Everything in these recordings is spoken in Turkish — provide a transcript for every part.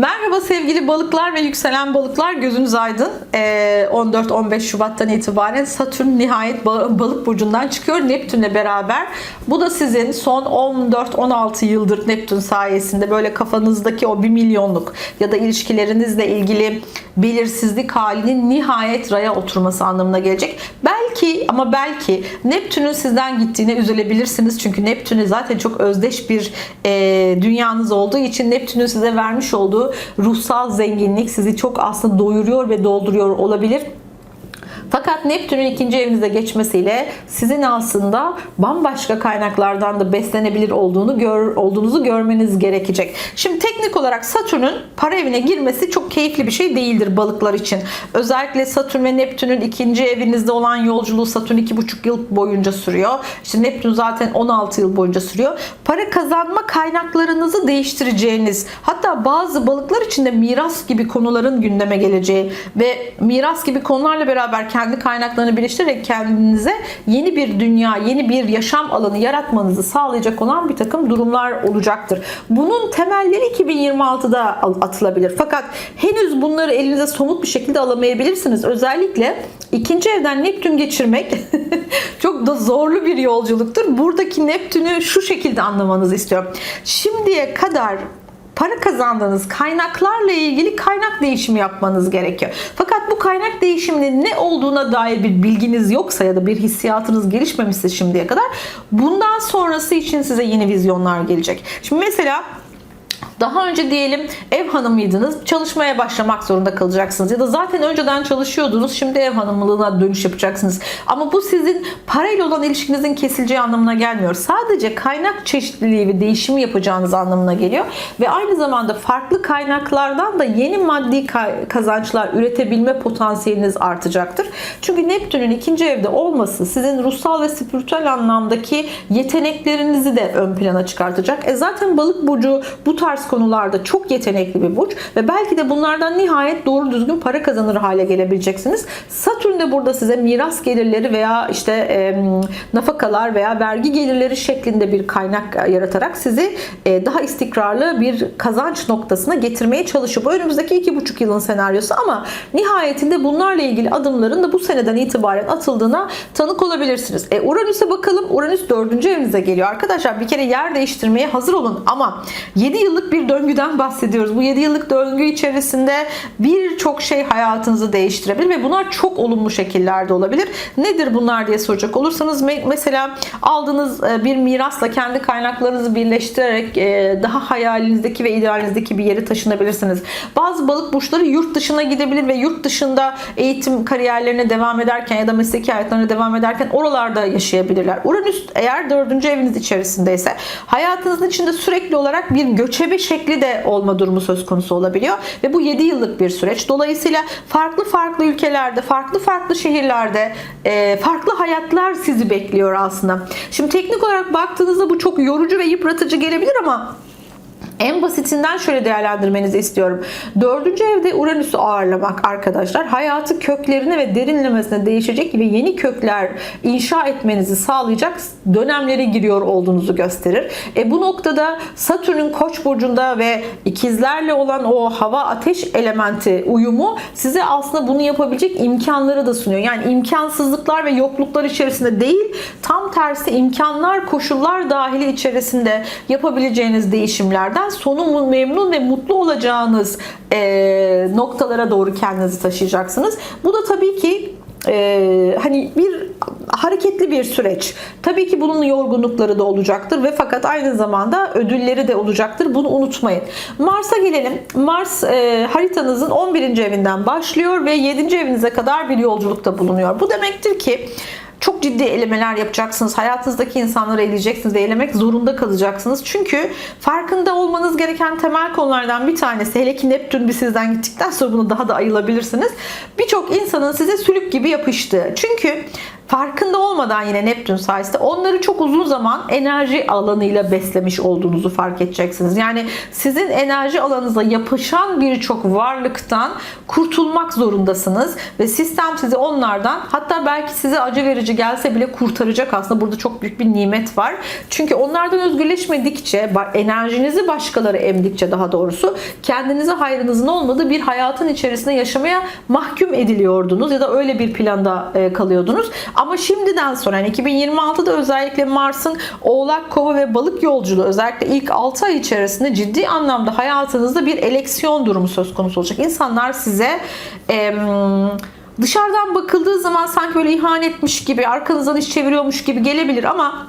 Merhaba sevgili balıklar ve yükselen balıklar gözünüz aydın. Ee, 14-15 Şubat'tan itibaren Satürn nihayet ba- balık burcundan çıkıyor Neptün'le beraber. Bu da sizin son 14-16 yıldır Neptün sayesinde böyle kafanızdaki o 1 milyonluk ya da ilişkilerinizle ilgili belirsizlik halinin nihayet raya oturması anlamına gelecek. Belki ama belki Neptün'ün sizden gittiğine üzülebilirsiniz. Çünkü Neptün'e zaten çok özdeş bir e, dünyanız olduğu için Neptün'ün size vermiş olduğu ruhsal zenginlik sizi çok aslında doyuruyor ve dolduruyor olabilir. Fakat Neptün'ün ikinci evinize geçmesiyle sizin aslında bambaşka kaynaklardan da beslenebilir olduğunu gör, olduğunuzu görmeniz gerekecek. Şimdi teknik olarak Satürn'ün para evine girmesi çok keyifli bir şey değildir balıklar için. Özellikle Satürn ve Neptün'ün ikinci evinizde olan yolculuğu Satürn 2,5 yıl boyunca sürüyor. İşte Neptün zaten 16 yıl boyunca sürüyor. Para kazanma kaynaklarınızı değiştireceğiniz hatta bazı balıklar için de miras gibi konuların gündeme geleceği ve miras gibi konularla beraber kendi kaynaklarını birleştirerek kendinize yeni bir dünya, yeni bir yaşam alanı yaratmanızı sağlayacak olan bir takım durumlar olacaktır. Bunun temelleri 2026'da atılabilir. Fakat henüz bunları elinize somut bir şekilde alamayabilirsiniz. Özellikle ikinci evden Neptün geçirmek çok da zorlu bir yolculuktur. Buradaki Neptün'ü şu şekilde anlamanızı istiyorum. Şimdiye kadar para kazandığınız kaynaklarla ilgili kaynak değişimi yapmanız gerekiyor. Fakat bu kaynak değişiminin ne olduğuna dair bir bilginiz yoksa ya da bir hissiyatınız gelişmemişse şimdiye kadar bundan sonrası için size yeni vizyonlar gelecek. Şimdi mesela daha önce diyelim ev hanımıydınız, çalışmaya başlamak zorunda kalacaksınız. Ya da zaten önceden çalışıyordunuz, şimdi ev hanımlığına dönüş yapacaksınız. Ama bu sizin parayla olan ilişkinizin kesileceği anlamına gelmiyor. Sadece kaynak çeşitliliği ve değişimi yapacağınız anlamına geliyor. Ve aynı zamanda farklı kaynaklardan da yeni maddi kazançlar üretebilme potansiyeliniz artacaktır. Çünkü Neptün'ün ikinci evde olması sizin ruhsal ve spiritüel anlamdaki yeteneklerinizi de ön plana çıkartacak. E zaten balık burcu bu tarz konularda çok yetenekli bir burç ve belki de bunlardan nihayet doğru düzgün para kazanır hale gelebileceksiniz. Satürn de burada size miras gelirleri veya işte e, nafakalar veya vergi gelirleri şeklinde bir kaynak yaratarak sizi e, daha istikrarlı bir kazanç noktasına getirmeye çalışıyor. Bu önümüzdeki iki buçuk yılın senaryosu ama nihayetinde bunlarla ilgili adımların da bu seneden itibaren atıldığına tanık olabilirsiniz. E, Uranüs'e bakalım. Uranüs dördüncü evinize geliyor. Arkadaşlar bir kere yer değiştirmeye hazır olun ama 7 yıllık bir döngüden bahsediyoruz. Bu 7 yıllık döngü içerisinde birçok şey hayatınızı değiştirebilir ve bunlar çok olumlu şekillerde olabilir. Nedir bunlar diye soracak olursanız mesela aldığınız bir mirasla kendi kaynaklarınızı birleştirerek daha hayalinizdeki ve idealinizdeki bir yere taşınabilirsiniz. Bazı balık burçları yurt dışına gidebilir ve yurt dışında eğitim kariyerlerine devam ederken ya da mesleki hayatlarına devam ederken oralarda yaşayabilirler. Uranüs eğer dördüncü eviniz içerisindeyse hayatınızın içinde sürekli olarak bir göçebe şekli de olma durumu söz konusu olabiliyor. Ve bu 7 yıllık bir süreç. Dolayısıyla farklı farklı ülkelerde, farklı farklı şehirlerde e, farklı hayatlar sizi bekliyor aslında. Şimdi teknik olarak baktığınızda bu çok yorucu ve yıpratıcı gelebilir ama en basitinden şöyle değerlendirmenizi istiyorum. Dördüncü evde Uranüs'ü ağırlamak arkadaşlar hayatı köklerine ve derinlemesine değişecek ve yeni kökler inşa etmenizi sağlayacak dönemlere giriyor olduğunuzu gösterir. E bu noktada Satürn'ün Koç burcunda ve ikizlerle olan o hava ateş elementi uyumu size aslında bunu yapabilecek imkanları da sunuyor. Yani imkansızlıklar ve yokluklar içerisinde değil, tam tersi imkanlar, koşullar dahili içerisinde yapabileceğiniz değişimlerden sonu memnun ve mutlu olacağınız e, noktalara doğru kendinizi taşıyacaksınız. Bu da tabii ki e, hani bir hareketli bir süreç. Tabii ki bunun yorgunlukları da olacaktır ve fakat aynı zamanda ödülleri de olacaktır. Bunu unutmayın. Mars'a gelelim. Mars e, haritanızın 11. evinden başlıyor ve 7. evinize kadar bir yolculukta bulunuyor. Bu demektir ki çok ciddi elemeler yapacaksınız. Hayatınızdaki insanları eleyeceksiniz elemek zorunda kalacaksınız. Çünkü farkında olmanız gereken temel konulardan bir tanesi hele ki Neptün bir sizden gittikten sonra bunu daha da ayılabilirsiniz. Birçok insanın size sülük gibi yapıştığı. Çünkü farkında olmadan yine Neptün sayesinde onları çok uzun zaman enerji alanıyla beslemiş olduğunuzu fark edeceksiniz. Yani sizin enerji alanınıza yapışan birçok varlıktan kurtulmak zorundasınız ve sistem sizi onlardan hatta belki size acı verici gelse bile kurtaracak aslında burada çok büyük bir nimet var. Çünkü onlardan özgürleşmedikçe enerjinizi başkaları emdikçe daha doğrusu kendinize hayrınızın olmadığı bir hayatın içerisinde yaşamaya mahkum ediliyordunuz ya da öyle bir planda e, kalıyordunuz. Ama şimdiden sonra yani 2026'da özellikle Mars'ın Oğlak, Kova ve Balık yolculuğu özellikle ilk 6 ay içerisinde ciddi anlamda hayatınızda bir eleksiyon durumu söz konusu olacak. İnsanlar size e, dışarıdan bakıldığı zaman sanki böyle ihanetmiş gibi, arkanızdan iş çeviriyormuş gibi gelebilir ama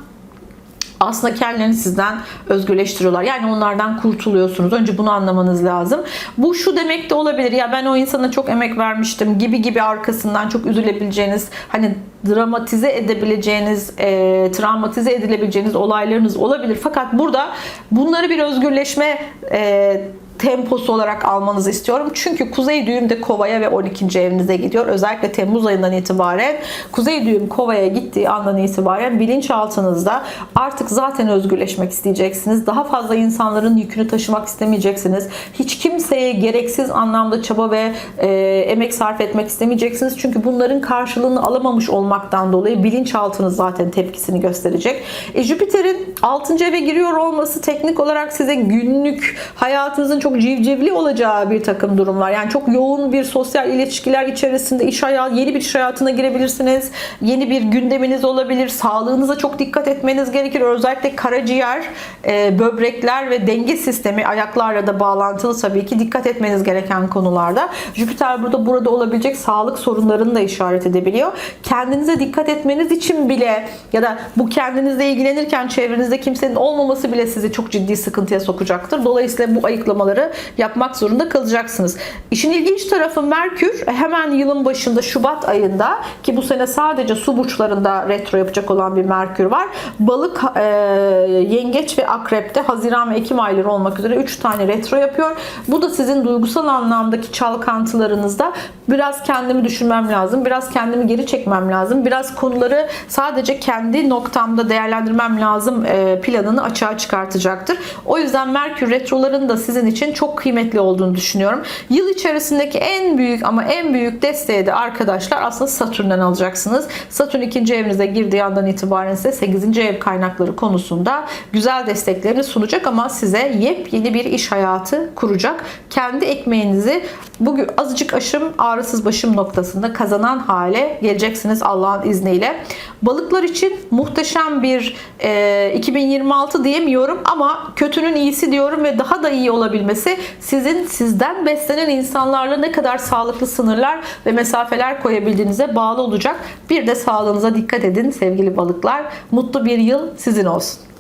aslında kendilerini sizden özgürleştiriyorlar. Yani onlardan kurtuluyorsunuz. Önce bunu anlamanız lazım. Bu şu demek de olabilir. Ya ben o insana çok emek vermiştim gibi gibi arkasından çok üzülebileceğiniz hani dramatize edebileceğiniz, e, travmatize edilebileceğiniz olaylarınız olabilir. Fakat burada bunları bir özgürleşme e, temposu olarak almanızı istiyorum. Çünkü kuzey düğüm de kovaya ve 12. evinize gidiyor. Özellikle Temmuz ayından itibaren kuzey düğüm kovaya gittiği andan itibaren bilinçaltınızda artık zaten özgürleşmek isteyeceksiniz. Daha fazla insanların yükünü taşımak istemeyeceksiniz. Hiç kimseye gereksiz anlamda çaba ve e, emek sarf etmek istemeyeceksiniz. Çünkü bunların karşılığını alamamış olmaktan dolayı bilinçaltınız zaten tepkisini gösterecek. E, Jüpiter'in 6. eve giriyor olması teknik olarak size günlük hayatınızın çok civcivli olacağı bir takım durumlar. Yani çok yoğun bir sosyal ilişkiler içerisinde iş hayatı, yeni bir iş hayatına girebilirsiniz. Yeni bir gündeminiz olabilir. Sağlığınıza çok dikkat etmeniz gerekir. Özellikle karaciğer, e, böbrekler ve denge sistemi ayaklarla da bağlantılı tabii ki dikkat etmeniz gereken konularda. Jüpiter burada burada olabilecek sağlık sorunlarını da işaret edebiliyor. Kendinize dikkat etmeniz için bile ya da bu kendinizle ilgilenirken çevrenizde kimsenin olmaması bile sizi çok ciddi sıkıntıya sokacaktır. Dolayısıyla bu ayıklamaları yapmak zorunda kalacaksınız. İşin ilginç tarafı Merkür hemen yılın başında Şubat ayında ki bu sene sadece su burçlarında retro yapacak olan bir Merkür var. Balık, e, Yengeç ve Akrep'te Haziran ve Ekim ayları olmak üzere 3 tane retro yapıyor. Bu da sizin duygusal anlamdaki çalkantılarınızda biraz kendimi düşünmem lazım. Biraz kendimi geri çekmem lazım. Biraz konuları sadece kendi noktamda değerlendirmem lazım e, planını açığa çıkartacaktır. O yüzden Merkür retroların da sizin için çok kıymetli olduğunu düşünüyorum. Yıl içerisindeki en büyük ama en büyük desteği de arkadaşlar aslında Satürn'den alacaksınız. Satürn ikinci evinize girdiği andan itibaren ise 8. ev kaynakları konusunda güzel desteklerini sunacak ama size yepyeni bir iş hayatı kuracak. Kendi ekmeğinizi bugün azıcık aşım ağrısız başım noktasında kazanan hale geleceksiniz Allah'ın izniyle. Balıklar için muhteşem bir e, 2026 diyemiyorum ama kötünün iyisi diyorum ve daha da iyi olabilmesi sizin sizden beslenen insanlarla ne kadar sağlıklı sınırlar ve mesafeler koyabildiğinize bağlı olacak. Bir de sağlığınıza dikkat edin sevgili balıklar. Mutlu bir yıl sizin olsun.